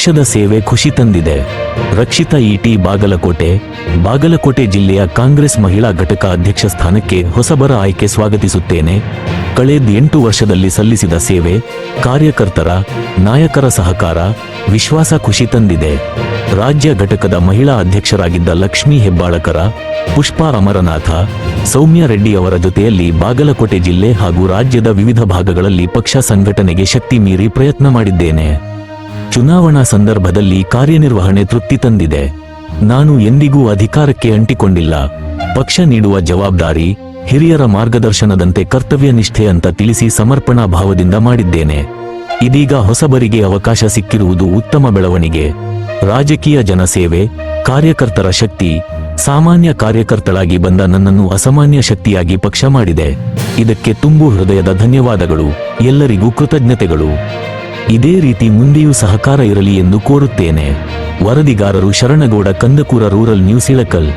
ಪಕ್ಷದ ಸೇವೆ ಖುಷಿ ತಂದಿದೆ. ರಕ್ಷಿತ ಇಟಿ ಬಾಗಲಕೋಟೆ ಬಾಗಲಕೋಟೆ ಜಿಲ್ಲೆಯ ಕಾಂಗ್ರೆಸ್ ಮಹಿಳಾ ಘಟಕ ಅಧ್ಯಕ್ಷ ಸ್ಥಾನಕ್ಕೆ ಹೊಸಬರ ಆಯ್ಕೆ ಸ್ವಾಗತಿಸುತ್ತೇನೆ. ಕಳೆದ ಎಂಟು ವರ್ಷದಲ್ಲಿ ಸಲ್ಲಿಸಿದ ಸೇವೆ, ಕಾರ್ಯಕರ್ತರ, ನಾಯಕರ ಸಹಕಾರ, ವಿಶ್ವಾಸ ಖುಷಿ ತಂದಿದೆ. ರಾಜ್ಯ ಘಟಕದ ಮಹಿಳಾ ಅಧ್ಯಕ್ಷರಾಗಿದ್ದ ಲಕ್ಷ್ಮೀ ಹೆಬ್ಬಾಳಕರ, ಪುಷ್ಪಾ ಅಮರನಾಥ, ಸೌಮ್ಯ ರೆಡ್ಡಿ ಅವರ ಜೊತೆಯಲ್ಲಿ ಬಾಗಲಕೋಟೆ ಜಿಲ್ಲೆ ಹಾಗೂ ರಾಜ್ಯದ ವಿವಿಧ ಭಾಗಗಳಲ್ಲಿ ಪಕ್ಷ ಸಂಘಟನೆಗೆ ಶಕ್ತಿ ಮೀರಿ ಪ್ರಯತ್ನ ಮಾಡಿದ್ದೇನೆ. ಚುನಾವಣಾ ಸಂದರ್ಭದಲ್ಲಿ ಕಾರ್ಯನಿರ್ವಹಣೆ ತೃಪ್ತಿ ತಂದಿದೆ. ನಾನು ಎಂದಿಗೂ ಅಧಿಕಾರಕ್ಕೆ ಅಂಟಿಕೊಂಡಿಲ್ಲ. ಪಕ್ಷ ನೀಡುವ ಜವಾಬ್ದಾರಿ ಹಿರಿಯರ ಮಾರ್ಗದರ್ಶನದಂತೆ ಕರ್ತವ್ಯ ನಿಷ್ಠೆ ಅಂತ ತಿಳಿಸಿ ಸಮರ್ಪಣಾ ಭಾವದಿಂದ ಮಾಡಿದ್ದೇನೆ. ಇದೀಗ ಹೊಸಬರಿಗೆ ಅವಕಾಶ ಸಿಕ್ಕಿರುವುದು ಉತ್ತಮ ಬೆಳವಣಿಗೆ. ರಾಜಕೀಯ ಜನಸೇವೆ, ಕಾರ್ಯಕರ್ತರ ಶಕ್ತಿ, ಸಾಮಾನ್ಯ ಕಾರ್ಯಕರ್ತಳಾಗಿ ಬಂದ ನನ್ನನ್ನು ಅಸಾಮಾನ್ಯ ಶಕ್ತಿಯಾಗಿ ಪಕ್ಷ ಮಾಡಿದೆ. ಇದಕ್ಕೆ ತುಂಬು ಹೃದಯದ ಧನ್ಯವಾದಗಳು. ಎಲ್ಲರಿಗೂ ಕೃತಜ್ಞತೆಗಳು. ಇದೇ ರೀತಿ ಮುಂದೆಯೂ ಸಹಕಾರ ಇರಲಿ ಎಂದು ಕೋರುತ್ತೇನೆ. ವರದಿಗಾರರು ಶರಣಗೌಡ ಕಂದಕೂರ ರೂರಲ್ ನ್ಯೂಸ್ ಇಳಕಲ್.